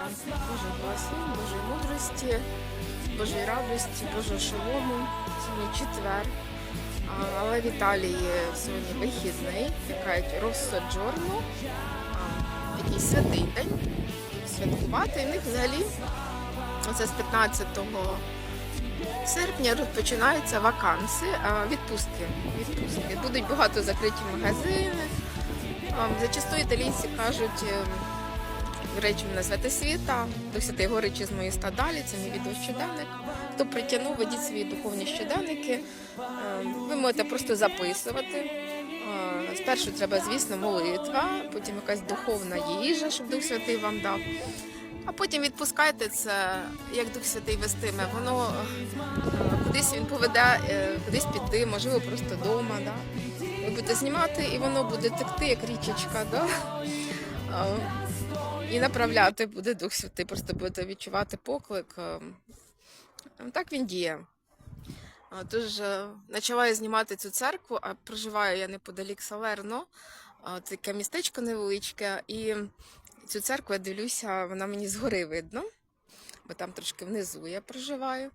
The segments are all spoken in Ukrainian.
Божої голоси, Божої мудрості, Божої радості, Божого шалому. Сьогодні четвер. Але в Італії сьогодні вихідний, чекають Россоджорно, такий святий день, святкувати. І в них взагалі оце з 15 серпня розпочинаються ваканси, відпустки. відпустки. Будуть багато закриті магазини. Зачасту італійці кажуть, е, до речі, мене звати Світа, до Святої Гори з мої ста далі, це мій відеощоденник. Хто притягнув, ведіть свої духовні щоденники. Е, Ви можете просто записувати. Е, Спершу треба, звісно, молитва, потім якась духовна їжа, щоб Дух Святий вам дав. А потім відпускайте це, як Дух Святий вестиме. Воно е, кудись він поведе, е, кудись піти, можливо, просто вдома. Да? Ви будете знімати, і воно буде текти, як річечка. Да? Е, І направляти буде Дух Святий, просто будете відчувати поклик. Е, Так він діє. Тож е, почала знімати цю церкву, а проживаю я неподалік Салерно, таке містечко невеличке, і цю церкву я дивлюся, вона мені згори видно, бо там трошки внизу я проживаю.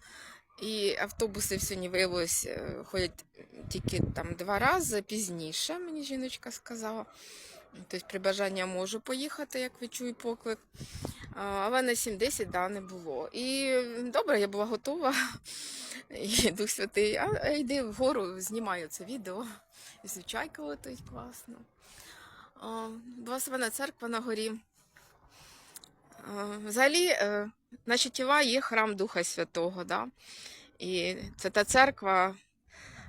І автобуси сьогодні виявилось е, ходять тільки там два рази пізніше, мені жіночка сказала. Тобто при бажанні можу поїхати, як відчую поклик. Але на 7-10 да, не було. І добре, я була готова. І Дух Святий, а, а йди вгору, знімаю це відео. І звичайка летить класно. Благословена церква на горі. Взагалі, е, на Читєва є храм Духа Святого. Да? І це та церква,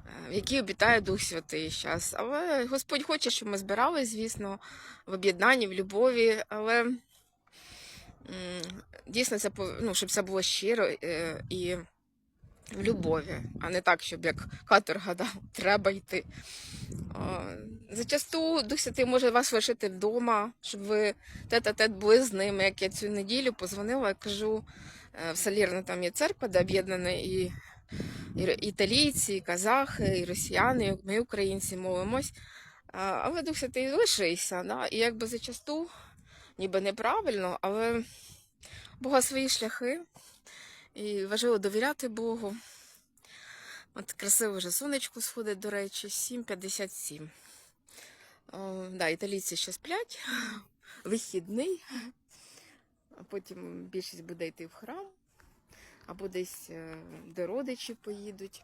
е, в якій обітає Дух Святий зараз. Але Господь хоче, щоб ми збирались, звісно, в об'єднанні, в любові. Але дійсно, це ну, щоб це було щиро е, і в любові, а не так, щоб як каторга, да, треба йти. Зачасту Дух Святий може вас лишити вдома, щоб ви тет-а-тет були з ними. Як я цю неділю позвонила, я кажу, е, в Салірно там є церква, де об'єднані і, італійці, і казахи, і росіяни, і ми, українці, молимось. А, Але Дух Святий лишився. Да? І якби зачасту, ніби неправильно, але у Бога свої шляхи. І важливо довіряти Богу. От красиво вже сонечко сходить, до речі, 7.57. О, да, італійці ще сплять, вихідний, а потім більшість буде йти в храм, або десь е, де родичі поїдуть.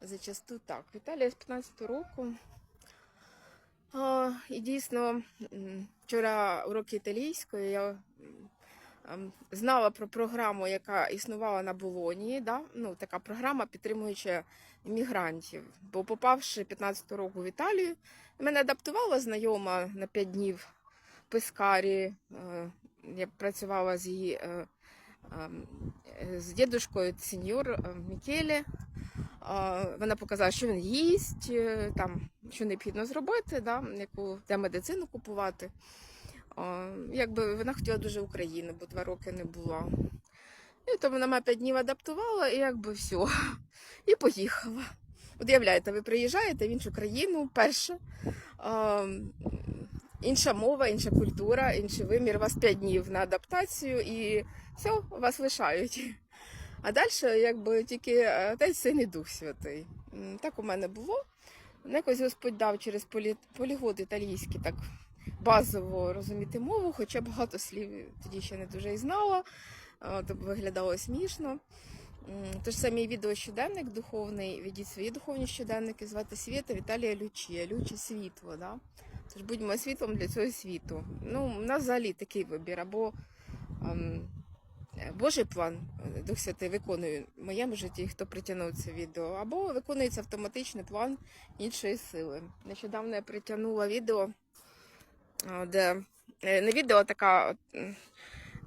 Зачасту так. В Італії з 15 року. А, і дійсно, вчора уроки італійської я ем, знала про програму, яка існувала на Болонії. Да? Ну, така програма, підтримуюча мігрантів. Бо попавши 15 року в Італію, мене адаптувала знайома на 5 днів Пескарі. Е, Я працювала з її е, з дідушкою сеньор е, Мікеле. А, Вона показала, що він їсть, е, там, що необхідно зробити, да, яку де медицину купувати. Якби вона хотіла дуже Україну, бо два роки не була. І то вона мене п'ять днів адаптувала, і якби все. І поїхала. От уявляєте, ви приїжджаєте в іншу країну вперше. Інша мова, інша культура, інший вимір. У вас 5 днів на адаптацію і все, вас лишають. А далі, якби тільки е, Отець Син і Дух Святий. Так у мене було. Якось Господь дав через полі... полігод італійський так базово розуміти мову, хоча багато слів тоді ще не дуже і знала, то виглядало смішно. Тож це мій відеощоденник духовний. Ведіть свої духовні щоденники, звати Світа Віталія Лючія, Лючі світло. Да? Тож будьмо світлом для цього світу. Ну, у нас взагалі такий вибір. Або ем, е, Божий план е, Дух Святий виконує в моєму житті, хто притягнув це відео, або виконується автоматичний план іншої сили. Нещодавно я притягнула відео, де е, не відео, а така,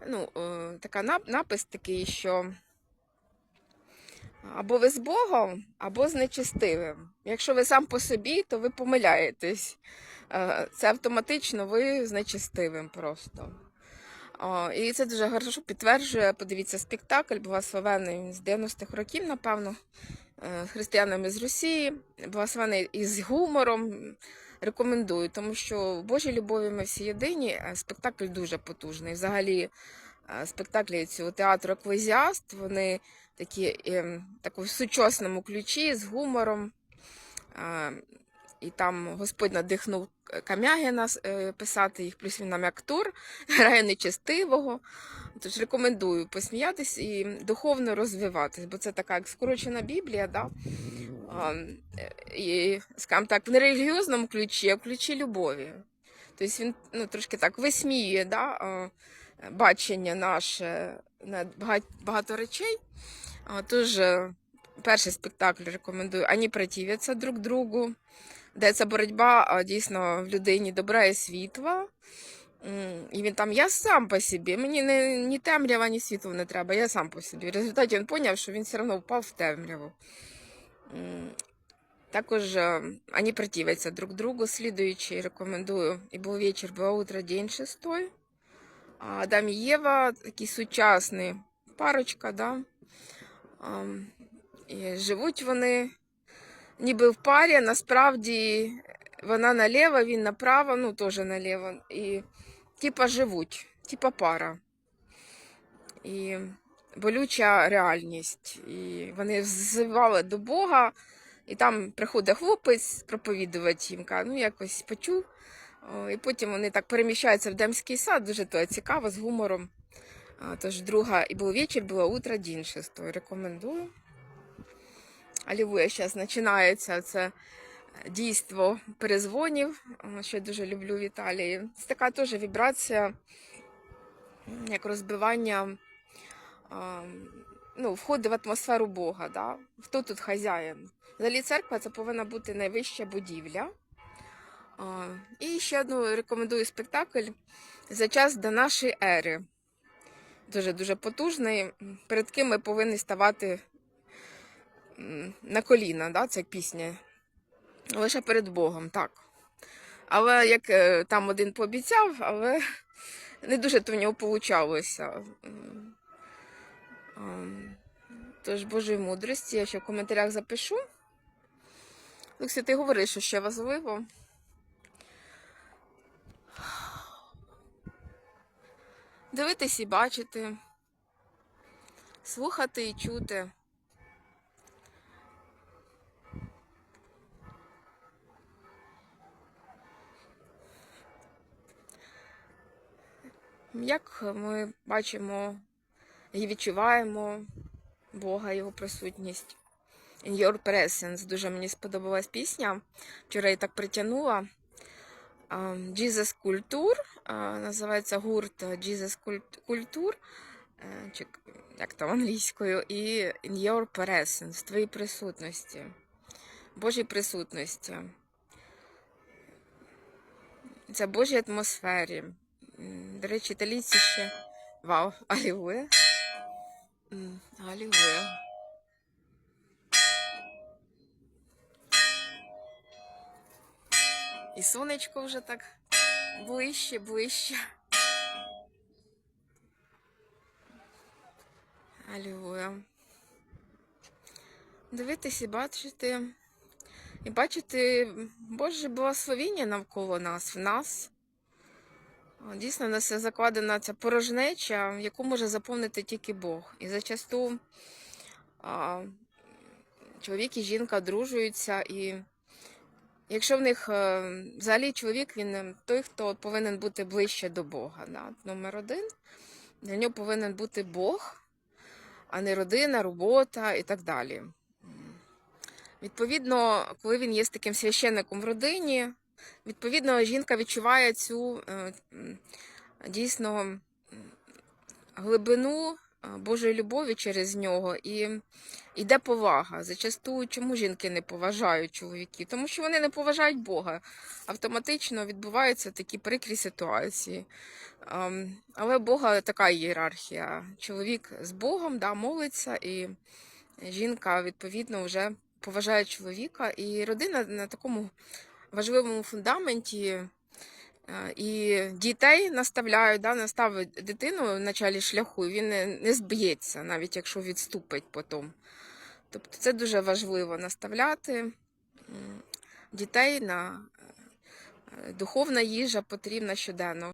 ну, е, така напис такий, що або ви з Богом, або з нечистивим. Якщо ви сам по собі, то ви помиляєтесь. Е, Це автоматично ви з нечистивим просто. І це дуже хорошо підтверджує. Подивіться спектакль, благословений з 90-х років, напевно, е, християнами з Росії, благословений із гумором. Рекомендую, тому що в Божій любові ми всі єдині. а Спектакль дуже потужний. Взагалі, е, спектаклі цього театру Еклезіаст. Вони такі ем, таку в сучасному ключі з гумором. І там Господь надихнув Кам'ягіна е, писати їх, плюс він нам актор, грає нечестивого. Тож рекомендую посміятись і духовно розвиватись, бо це така як скорочена Біблія, да? А, е, і, скажімо так, в нерелігіозному ключі, а в ключі любові. Тобто він ну, трошки так висміює да, бачення наше на багато речей. А, Тож е, перший спектакль рекомендую Ані противляться друг другу, де ця боротьба дійсно в людині добра і світла. І він там, я сам по собі, мені не, ні темрява, ні світло не треба, я сам по собі. В результаті він зрозумів, що він все одно впав в темряву. Також вони противляться друг другу, слідуючи, рекомендую. І був вечір, було утро, день шестой. Адам і Єва, такі сучасні парочка, да? І живуть вони ніби в парі, насправді вона наліво, він направо, ну теж наліво. І типа живуть, типа пара. І болюча реальність. І вони взивали до Бога, і там приходить хлопець проповідувати їм, ну якось почув. І потім вони так переміщаються в Демський сад, дуже то цікаво, з гумором. Тож друга, і був вечір, було утро, день шестой. Рекомендую. Алілуя, зараз починається це дійство перезвонів, а, що я дуже люблю в Італії. Це така теж вібрація, як розбивання, ну, входить в атмосферу Бога. Да? Хто тут хазяїн? Взагалі церква це повинна бути найвища будівля. І ще одну рекомендую спектакль за час до нашої ери. Дуже дуже потужний, перед ким ми повинні ставати на коліна, да? це пісня. Лише перед Богом, так. Але як е, там один пообіцяв, але не дуже то в нього получалося. Тож Божої мудрості, я ще в коментарях запишу. Олексій, ти говориш, що ще важливо. Дивитись і бачити, слухати і чути. Як ми бачимо і відчуваємо Бога, Його присутність. In Your Presence. Дуже мені сподобалась пісня. Вчора її так притягнула. Jesus а, Називається гурт Jesus е, Чи як там англійською, і In Your Presence, в твоїй присутності. Божій присутності. Це Божій атмосфері. До речі, італійці ще. Вау, алілуя. Алілуя. І сонечко вже так ближче, ближче. Алілуя. Дивитись і бачити. І бачити Боже благословіння навколо нас, в нас. Дійсно, в нас закладена ця порожнеча, яку може заповнити тільки Бог. І зачасту а, чоловік і жінка одружуються, і якщо в них е, взагалі чоловік, він е, той, хто повинен бути ближче до Бога. Да? Номер один. Для нього повинен бути Бог, а не родина, робота і так далі. Відповідно, коли він є таким священником в родині, відповідно, жінка відчуває цю е, дійсно глибину Божої любові через нього і йде повага. Зачасту, чому жінки не поважають чоловіків? Тому що вони не поважають Бога. Автоматично відбуваються такі прикрі ситуації. Ем, Але Бога така ієрархія. Чоловік з Богом да, молиться, і жінка, відповідно, вже поважає чоловіка. І родина на такому важливому фундаменті. Е, І дітей наставляють, да, наставить дитину в началі шляху, він не, не зб'ється, навіть якщо відступить потім. Тобто це дуже важливо наставляти дітей на е, духовна їжа потрібна щоденно.